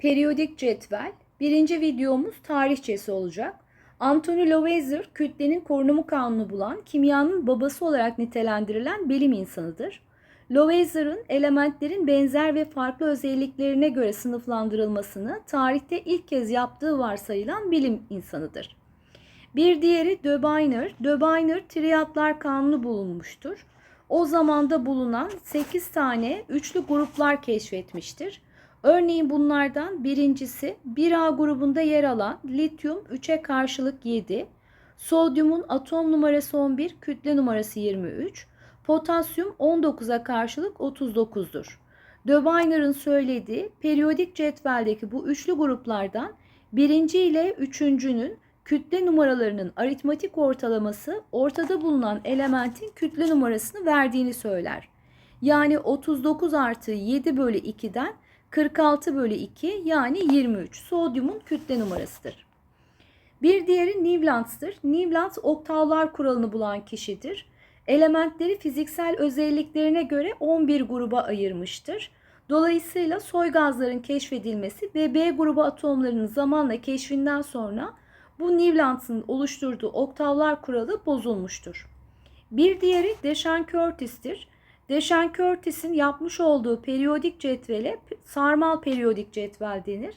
Periyodik cetvel. Birinci videomuz tarihçesi olacak. Anthony Lavoisier kütlenin korunumu kanunu bulan kimyanın babası olarak nitelendirilen bilim insanıdır. Lavoisier'ın elementlerin benzer ve farklı özelliklerine göre sınıflandırılmasını tarihte ilk kez yaptığı varsayılan bilim insanıdır. Bir diğeri Döbeiner. Döbeiner triyatlar kanunu bulunmuştur. O zamanda bulunan 8 tane üçlü gruplar keşfetmiştir. Örneğin bunlardan birincisi 1A grubunda yer alan lityum 3'e karşılık 7, sodyumun atom numarası 11, kütle numarası 23, potasyum 19'a karşılık 39'dur. Döbeiner'ın söylediği periyodik cetveldeki bu üçlü gruplardan birinci ile üçüncünün kütle numaralarının aritmatik ortalaması ortada bulunan elementin kütle numarasını verdiğini söyler. Yani 39 artı 7 bölü 2'den 46 bölü 2 yani 23 sodyumun kütle numarasıdır. Bir diğeri Newlands'tır. Newlands oktavlar kuralını bulan kişidir. Elementleri fiziksel özelliklerine göre 11 gruba ayırmıştır. Dolayısıyla soy gazların keşfedilmesi ve B grubu atomlarının zamanla keşfinden sonra bu Newlands'ın oluşturduğu oktavlar kuralı bozulmuştur. Bir diğeri Deşan Curtis'tir. Deşan Curtis'in yapmış olduğu periyodik cetvele sarmal periyodik cetvel denir.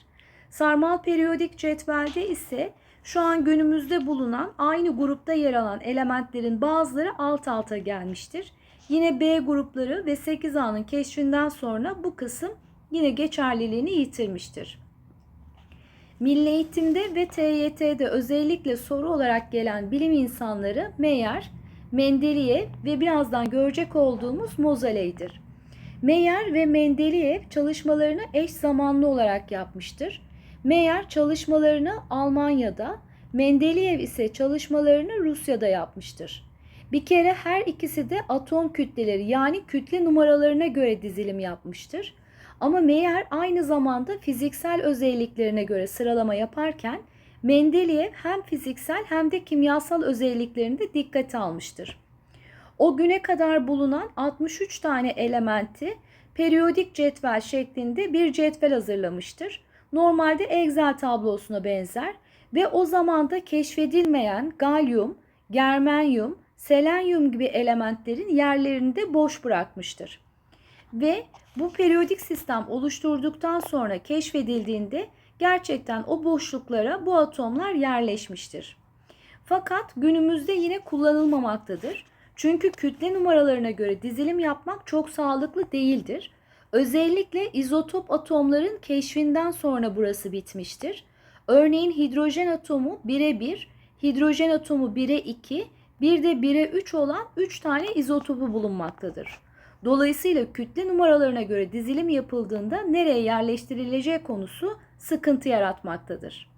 Sarmal periyodik cetvelde ise şu an günümüzde bulunan aynı grupta yer alan elementlerin bazıları alt alta gelmiştir. Yine B grupları ve 8A'nın keşfinden sonra bu kısım yine geçerliliğini yitirmiştir. Milli eğitimde ve TYT'de özellikle soru olarak gelen bilim insanları Meyer, Mendeleev ve birazdan görecek olduğumuz Moseley'dir. Meyer ve Mendeleev çalışmalarını eş zamanlı olarak yapmıştır. Meyer çalışmalarını Almanya'da, Mendeleev ise çalışmalarını Rusya'da yapmıştır. Bir kere her ikisi de atom kütleleri yani kütle numaralarına göre dizilim yapmıştır. Ama Meyer aynı zamanda fiziksel özelliklerine göre sıralama yaparken Mendeleev hem fiziksel hem de kimyasal özelliklerini de dikkate almıştır. O güne kadar bulunan 63 tane elementi periyodik cetvel şeklinde bir cetvel hazırlamıştır. Normalde Excel tablosuna benzer ve o zamanda keşfedilmeyen galyum, germanyum, selenyum gibi elementlerin yerlerini de boş bırakmıştır. Ve bu periyodik sistem oluşturduktan sonra keşfedildiğinde gerçekten o boşluklara bu atomlar yerleşmiştir. Fakat günümüzde yine kullanılmamaktadır. Çünkü kütle numaralarına göre dizilim yapmak çok sağlıklı değildir. Özellikle izotop atomların keşfinden sonra burası bitmiştir. Örneğin hidrojen atomu 1'e 1, hidrojen atomu 1'e 2, bir de 1'e 3 olan 3 tane izotopu bulunmaktadır. Dolayısıyla kütle numaralarına göre dizilim yapıldığında nereye yerleştirileceği konusu sıkıntı yaratmaktadır.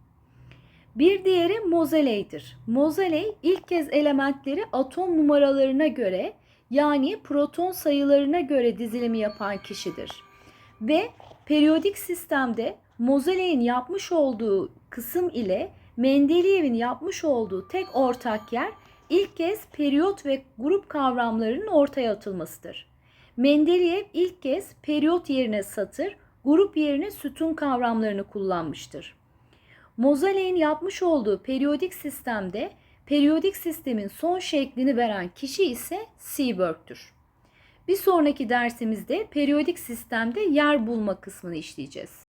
Bir diğeri Moseley'dir. Moseley ilk kez elementleri atom numaralarına göre yani proton sayılarına göre dizilimi yapan kişidir. Ve periyodik sistemde Moseley'in yapmış olduğu kısım ile Mendeleev'in yapmış olduğu tek ortak yer ilk kez periyot ve grup kavramlarının ortaya atılmasıdır. Mendeleev ilk kez periyot yerine satır, grup yerine sütun kavramlarını kullanmıştır. Moseley'in yapmış olduğu periyodik sistemde periyodik sistemin son şeklini veren kişi ise Seaborg'tür. Bir sonraki dersimizde periyodik sistemde yer bulma kısmını işleyeceğiz.